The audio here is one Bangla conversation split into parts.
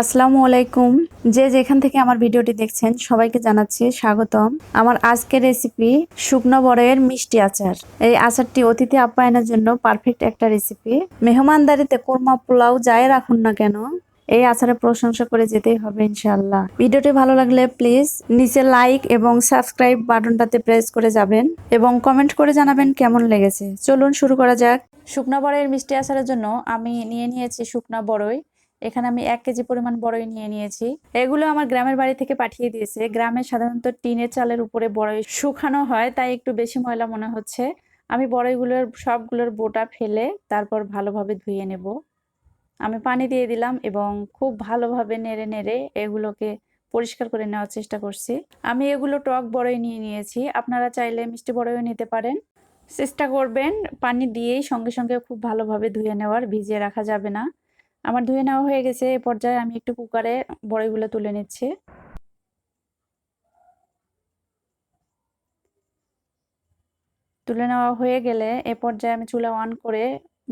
আসসালামু আলাইকুম। যে যেখান থেকে আমার ভিডিওটি দেখছেন, সবাইকে জানাচ্ছি স্বাগতম। আমার আজকের রেসিপি শুকনো বড়ের মিষ্টি আচার। এই আচারটি অতিথি আপ্যায়নের জন্য পারফেক্ট একটা রেসিপি মেহমানদারিতে কোরমা পোলাও যাই রাখুন না কেন, এই আচারের প্রশংসা করে যেতেই হবে ইনশাল্লাহ ভিডিওটি ভালো লাগলে প্লিজ নিচে লাইক এবং সাবস্ক্রাইব বাটনটাতে প্রেস করে যাবেন এবং কমেন্ট করে জানাবেন কেমন লেগেছে। চলুন শুরু করা যাক। শুকনা বড়ের মিষ্টি আচারের জন্য আমি নিয়ে নিয়েছি শুকনা বড়ই। এখানে আমি এক কেজি পরিমাণ বড়ই নিয়ে নিয়েছি। এগুলো আমার গ্রামের বাড়ি থেকে পাঠিয়ে দিয়েছে। গ্রামে সাধারণত টিনের চালের উপরে বড়ই শুকানো হয়, তাই একটু বেশি ময়লা মনে হচ্ছে। আমি বড়ইগুলোর সবগুলোর বোটা ফেলে তারপর ভালোভাবে ধুয়ে নেব। আমি পানি দিয়ে দিলাম এবং খুব ভালোভাবে নেড়ে নেড়ে এগুলোকে পরিষ্কার করে নেওয়ার চেষ্টা করছি। আমি এগুলো টক বড়ই নিয়ে নিয়েছি। আপনারা চাইলে মিষ্টি বড়ইও নিতে পারেন। চেষ্টা করবেন পানি দিয়েই সঙ্গে সঙ্গে খুব ভালোভাবে ধুয়ে নেওয়ার, ভিজিয়ে রাখা যাবে না। আমার ধুয়ে নেওয়া হয়ে গেছে, এ পর্যায়ে আমি একটু কুকারে বড়িগুলো তুলে নিচ্ছি। তুলে নেওয়া হয়ে গেলে এ পর্যায়ে আমি চুলা অন করে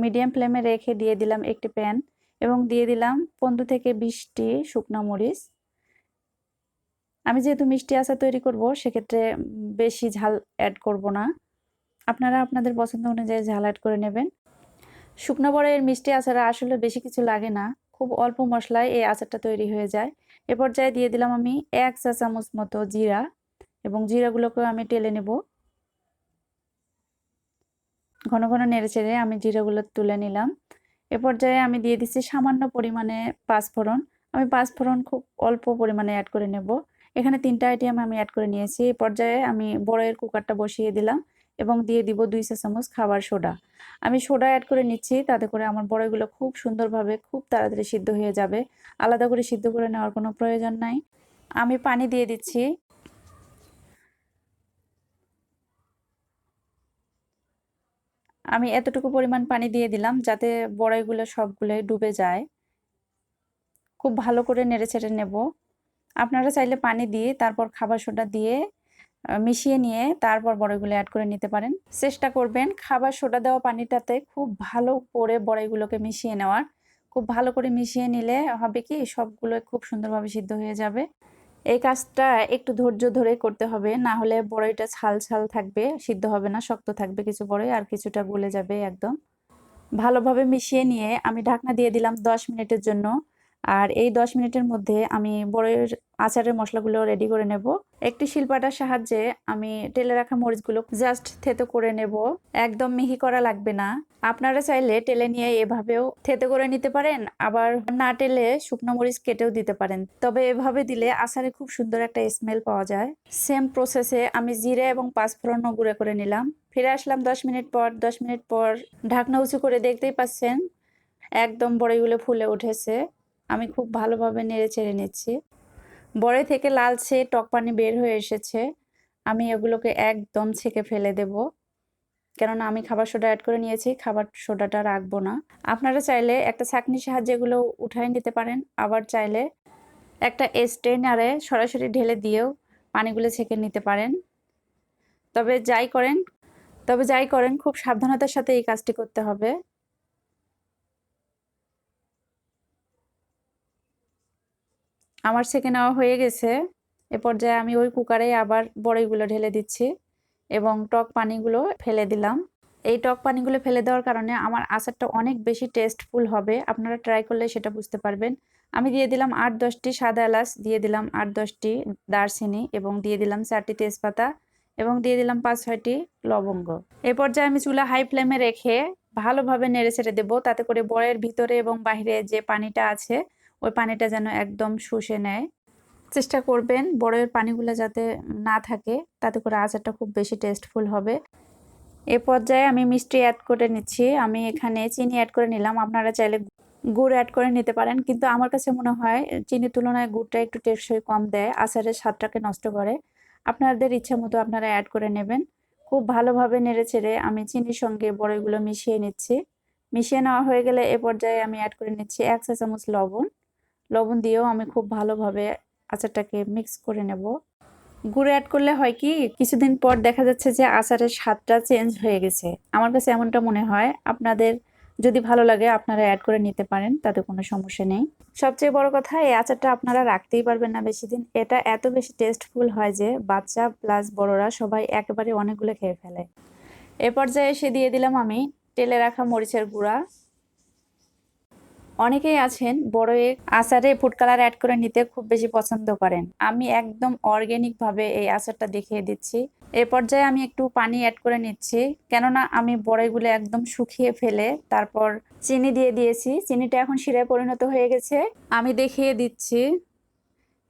মিডিয়াম ফ্লেমে রেখে দিয়ে দিলাম একটি প্যান এবং দিয়ে দিলাম পনেরো থেকে বিশটি শুকনো মরিচ। আমি যেহেতু মিষ্টি আচার তৈরি করব, সেক্ষেত্রে বেশি ঝাল অ্যাড করব না। আপনারা আপনাদের পছন্দ অনুযায়ী ঝাল অ্যাড করে নেবেন। শুকনো বড়ের মিষ্টি আচারে আসলে বেশি কিছু লাগে না, খুব অল্প মশলায় এই আচারটা তৈরি হয়ে যায়। এ পর্যায়ে দিয়ে দিলাম আমি এক চা চামচ মতো জিরা এবং জিরাগুলোকেও আমি টেলে নেব। ঘন ঘন নেড়ে চেড়ে আমি জিরাগুলো তুলে নিলাম। এ পর্যায়ে আমি দিয়ে দিচ্ছি সামান্য পরিমাণে পাঁচফোড়ন। আমি পাঁচফোড়ন খুব অল্প পরিমাণে অ্যাড করে নেব। এখানে তিনটা আইটেম আমি অ্যাড করে নিয়েছি। এই পর্যায়ে আমি বড়ের কুকারটা বসিয়ে দিলাম। এবং দিয়ে দিব দুই চা চামচ খাবার সোডা। আমি সোডা অ্যাড করে নিচ্ছি, তাতে করে আমার বড়িগুলো খুব সুন্দরভাবে খুব তাড়াতাড়ি সিদ্ধ হয়ে যাবে। আলাদা করে সিদ্ধ করে নেওয়ার কোনো প্রয়োজন নাই। আমি পানি দিয়ে দিচ্ছি। আমি এতটুকু পরিমাণ পানি দিয়ে দিলাম যাতে বড়াইগুলো সবগুলোই ডুবে যায়। খুব ভালো করে নেড়ে ছেড়ে নেব। আপনারা চাইলে পানি দিয়ে তারপর খাবার সোডা দিয়ে মিশিয়ে নিয়ে তারপর বড়িগুলো অ্যাড করে নিতে পারেন। চেষ্টা করবেন খাবার সোডা দেওয়া পানিটাতে খুব ভালো করে বড়িগুলোকে মিশিয়ে নেওয়ার। খুব ভালো করে মিশিয়ে নিলে হবে কি সবগুলো খুব সুন্দরভাবে সিদ্ধ হয়ে যাবে। এই কাজটা একটু ধৈর্য ধরে করতে হবে, না হলে বড়ইটা ছাল ছাল থাকবে, সিদ্ধ হবে না, শক্ত থাকবে কিছু বড়ই আর কিছুটা গলে যাবে একদম। ভালোভাবে মিশিয়ে নিয়ে আমি ঢাকনা দিয়ে দিলাম দশ মিনিটের জন্য। আর এই দশ মিনিটের মধ্যে আমি বড়ের আচারের মশলাগুলো রেডি করে নেব। একটি শিলপাটার সাহায্যে আমি টেলে রাখা মরিচগুলো জাস্ট থেতো করে নেব। একদম মিহি করা লাগবে না। আপনারা চাইলে টেলে নিয়ে এভাবেও থেতো করে নিতে পারেন, আবার না টেলে শুকনো মরিচ কেটেও দিতে পারেন। তবে এভাবে দিলে আচারে খুব সুন্দর একটা স্মেল পাওয়া যায়। সেম প্রসেসে আমি জিরে এবং পাঁচফোড়নও গুঁড়ে করে নিলাম। ফিরে আসলাম দশ মিনিট পর। দশ মিনিট পর ঢাকনা উঁচু করে দেখতেই পাচ্ছেন, একদম বড়িগুলো ফুলে উঠেছে। আমি খুব ভালোভাবে নেড়ে চেড়ে নিচ্ছি। বড়ে থেকে লালচে টক পানি বের হয়ে এসেছে। আমি এগুলোকে একদম ছেঁকে ফেলে দেব। কেননা আমি খাবার সোডা অ্যাড করে নিয়েছি, খাবার সোডাটা রাখব না। আপনারা চাইলে একটা ছাকনির সাহায্যে এগুলো উঠাই নিতে পারেন। আবার চাইলে একটা স্টেনারে সরাসরি ঢেলে দিয়েও পানিগুলো ছেঁকে নিতে পারেন। তবে যাই করেন, তবে যাই করেন, খুব সাবধানতার সাথে এই কাজটি করতে হবে। আমার সেকে নেওয়া হয়ে গেছে। এ পর্যায়ে আমি ওই কুকারে আবার বড়িগুলো ঢেলে দিচ্ছি এবং টক পানিগুলো ফেলে দিলাম। এই টক পানিগুলো ফেলে দেওয়ার কারণে আমার আচারটা অনেক বেশি টেস্টফুল হবে। আপনারা ট্রাই করলে সেটা বুঝতে পারবেন। আমি দিয়ে দিলাম আট দশটি সাদা এলাচ, দিয়ে দিলাম আট দশটি দারচিনি এবং দিয়ে দিলাম চারটি তেজপাতা এবং দিয়ে দিলাম পাঁচ ছয়টি লবঙ্গ। এ পর্যায়ে আমি চুলা হাই ফ্লেমে রেখে ভালোভাবে নেড়ে ছেড়ে দেবো। তাতে করে বড়ের ভিতরে এবং বাহিরে যে পানিটা আছে ওই পানিটা যেন একদম শুষে নেয়। চেষ্টা করবেন বড়ের পানিগুলো যাতে না থাকে, তাতে করে আচারটা খুব বেশি টেস্টফুল হবে। এ পর্যায়ে আমি মিষ্টি অ্যাড করে নিচ্ছি। আমি এখানে চিনি অ্যাড করে নিলাম। আপনারা চাইলে গুড় অ্যাড করে নিতে পারেন। কিন্তু আমার কাছে মনে হয় চিনির তুলনায় গুড়টা একটু টেকসই কম দেয়, আচারের স্বাদটাকে নষ্ট করে। আপনাদের ইচ্ছা মতো আপনারা অ্যাড করে নেবেন। খুব ভালোভাবে নেড়ে ছেড়ে আমি চিনির সঙ্গে বড়ইগুলো মিশিয়ে নিচ্ছি। মিশিয়ে নেওয়া হয়ে গেলে এ পর্যায়ে আমি অ্যাড করে নিচ্ছি এক চা চামচ লবণ। লবণ দিয়েও আমি খুব ভালোভাবে আচারটাকে মিক্স করে নেব। গুড় অ্যাড করলে হয় কি, কিছুদিন পর দেখা যাচ্ছে যে আচারের স্বাদটা চেঞ্জ হয়ে গেছে। আমার কাছে এমনটা মনে হয়, আপনাদের যদি ভালো লাগে আপনারা অ্যাড করে নিতে পারেন, তাতে কোনো সমস্যা নেই। সবচেয়ে বড় কথা, এই আচারটা আপনারা রাখতেই পারবেন না বেশি দিন এটা এত বেশি টেস্টফুল হয় যে বাচ্চা প্লাস বড়রা সবাই একেবারে অনেকগুলো খেয়ে ফেলে। এ পর্যায়ে এসে দিয়ে দিলাম আমি তেলে রাখা মরিচের গুঁড়া। অনেকেই আছেন বড় আচারে ফুড কালার অ্যাড করে নিতে খুব বেশি পছন্দ করেন। আমি একদম অর্গ্যানিক ভাবে এই আচারটা দেখিয়ে দিচ্ছি। এ পর্যায়ে আমি একটু পানি অ্যাড করে নিচ্ছি, কেননা আমি বড়াইগুলো একদম শুকিয়ে ফেলে তারপর চিনি দিয়ে দিয়েছি। চিনিটা এখন শিরায় পরিণত হয়ে গেছে। আমি দেখিয়ে দিচ্ছি।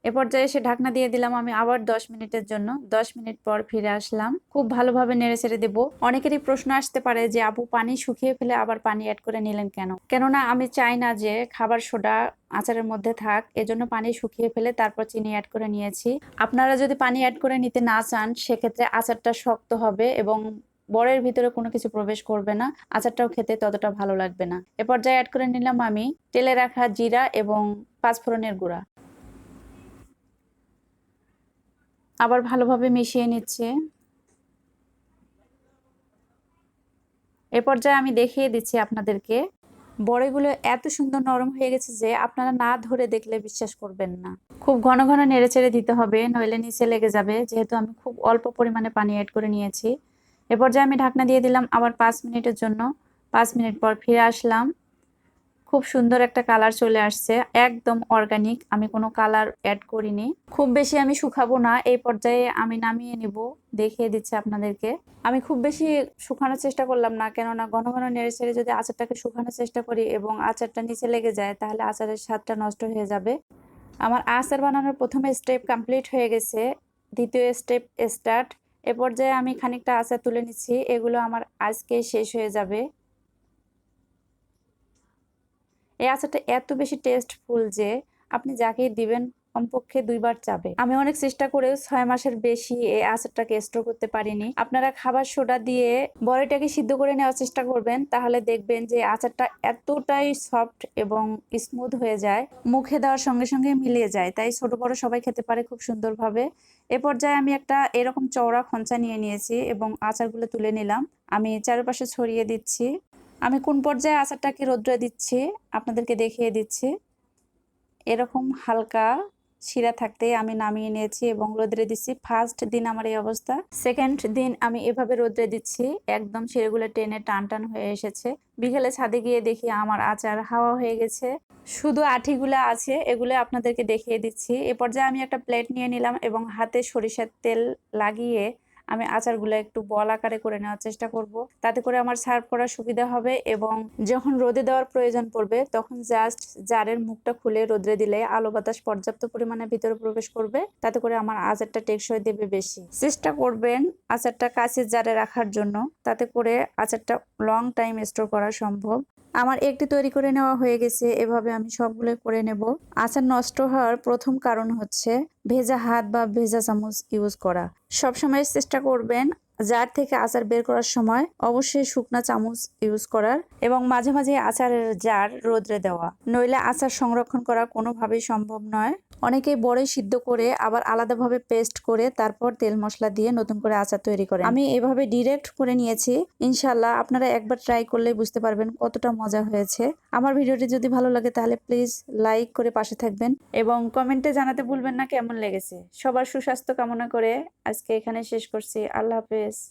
এ পর্যায়ে এসে ঢাকনা দিয়ে দিলাম আমি আবার দশ মিনিটের জন্য। দশ মিনিট পর ফিরে আসলাম। খুব ভালোভাবে নেড়ে ছেড়ে দেবো। অনেকেরই প্রশ্ন আসতে পারে যে, আপু, পানি শুকিয়ে ফেলে আবার পানি অ্যাড করে নিলেন কেন? কেননা আমি চাই না যে, খাবার সোডা আচারের মধ্যে থাক। এজন্য পানি শুকিয়ে ফেলে তারপর চিনি অ্যাড করে নিয়েছি। আপনারা যদি পানি অ্যাড করে নিতে না চান, সেক্ষেত্রে আচারটা শক্ত হবে এবং বড়ের ভিতরে কোনো কিছু প্রবেশ করবে না। আচারটাও খেতে ততটা ভালো লাগবে না। এ পর্যায়ে অ্যাড করে নিলাম আমি তেলে রাখা জিরা এবং পাঁচফোড়নের গুঁড়া। আবার ভালোভাবে মিশিয়ে নিচ্ছে। এ পর্যায়ে আমি দেখিয়ে দিচ্ছি আপনাদেরকে। বড়িগুলো এত সুন্দর নরম হয়ে গেছে যে আপনারা না ধরে দেখলে বিশ্বাস করবেন না। খুব ঘন ঘন নেড়ে চেড়ে দিতে হবে, নইলে নিচে লেগে যাবে। যেহেতু আমি খুব অল্প পরিমাণে পানি অ্যাড করে নিয়েছি। এ পর্যায়ে আমি ঢাকনা দিয়ে দিলাম আবার পাঁচ মিনিটের জন্য। পাঁচ মিনিট পর ফিরে আসলাম। খুব সুন্দর একটা কালার চলে আসছে, একদম অর্গানিক আমি কোনো কালার অ্যাড করিনি। খুব বেশি আমি শুকাবো না, এই পর্যায়ে আমি নামিয়ে নিব, দেখিয়ে দিচ্ছি আপনাদেরকে। আমি খুব বেশি শুকানোর চেষ্টা করলাম না, কেননা ঘন ঘন নেড়ে ছেড়ে যদি আচারটাকে শুকানোর চেষ্টা করি এবং আচারটা নিচে লেগে যায়, তাহলে আচারের স্বাদটা নষ্ট হয়ে যাবে। আমার আচার বানানোর প্রথম স্টেপ কমপ্লিট হয়ে গেছে, দ্বিতীয় স্টেপ স্টার্ট এ পর্যায়ে আমি খানিকটা আচার তুলে নিচ্ছি, এগুলো আমার আজকে শেষ হয়ে যাবে। এই আচারটা এত বেশি টেস্টফুল যে আপনি যাকেই দিবেন, কমপক্ষে দুইবার চাবে। আমি অনেক চেষ্টা করেও ছয় মাসের বেশি এই আচারটাকে স্টোর করতে পারিনি। আপনারা খাবার সোডা দিয়ে বড়িটাকে সিদ্ধ করে নেওয়ার চেষ্টা করবেন, তাহলে দেখবেন যে আচারটা এতটাই সফট এবং স্মুথ হয়ে যায়, মুখে দেওয়ার সঙ্গে সঙ্গে মিলিয়ে যায়। তাই ছোট বড় সবাই খেতে পারে খুব সুন্দরভাবে। এ পর্যায়ে আমি একটা এরকম চওড়া খঞ্চা নিয়ে নিয়েছি এবং আচারগুলো তুলে নিলাম। আমি চারপাশে ছড়িয়ে দিচ্ছি। আমি কোন পর্যায়ে আচারটাকে রৌদ্রে দিচ্ছি, আপনাদেরকে দেখিয়ে দিচ্ছি। এরকম হালকা শিরা থাকতে আমি নামিয়ে নিয়েছি এবং রোদ্রে দিচ্ছি। ফার্স্ট দিন আমার এই অবস্থা। সেকেন্ড দিন আমি এভাবে রোদ্রে দিচ্ছি, একদম শিরাগুলো টেনে টান টান হয়ে এসেছে। বিকেলে ছাদে গিয়ে দেখি আমার আচার হাওয়া হয়ে গেছে। শুধু আঠিগুলো আছে, এগুলো আপনাদেরকে দেখিয়ে দিচ্ছি। এ পর্যায়ে আমি একটা প্লেট নিয়ে নিলাম এবং হাতে সরিষার তেল লাগিয়ে আমি আচারগুলো একটু বল আকারে করে নেওয়ার চেষ্টা করব। তাতে করে আমার সার্ভ করার সুবিধা হবে এবং যখন রোদে দেওয়ার প্রয়োজন পড়বে, তখন জাস্ট জারের মুখটা খুলে রোদ্রে দিলে আলো বাতাস পর্যাপ্ত পরিমাণে ভিতরে প্রবেশ করবে। তাতে করে আমার আচারটা টেকসই দেবে বেশি। চেষ্টা করবেন আচারটা কাছের জারে রাখার জন্য। তাতে করে আচারটা লং টাইম স্টোর করা সম্ভব। আমার একটি তৈরি করে নেওয়া হয়ে গেছে, এভাবে আমি সবগুলো করে নেব। আচার নষ্ট হওয়ার প্রথম কারণ হচ্ছে ভেজা হাত বা ভেজা চামচ ইউজ করা। সবসময় চেষ্টা করবেন জার থেকে আচার বের করার সময় অবশ্যই শুকনা চামচ ইউজ করার এবং মাঝে মাঝে আচারের জার রোদ্রে দেওয়া। নইলে আচার সংরক্ষণ করা কোনোভাবেই সম্ভব নয়। অনেকেই বড়ে সিদ্ধ করে আবার আলাদাভাবে পেস্ট করে তারপর তেল মশলা দিয়ে নতুন করে আচার তৈরি করে আমি এভাবে ডিরেক্ট করে নিয়েছি। ইনশাল্লাহ আপনারা একবার ট্রাই করলেই বুঝতে পারবেন কতটা মজা হয়েছে। আমার ভিডিওটি যদি ভালো লাগে তাহলে প্লিজ লাইক করে পাশে থাকবেন এবং কমেন্টে জানাতে ভুলবেন না কেমন লেগেছে। সবার সুস্বাস্থ্য কামনা করে আজকে এখানে শেষ করছি। আল্লাহ হাফেজ। Cheers.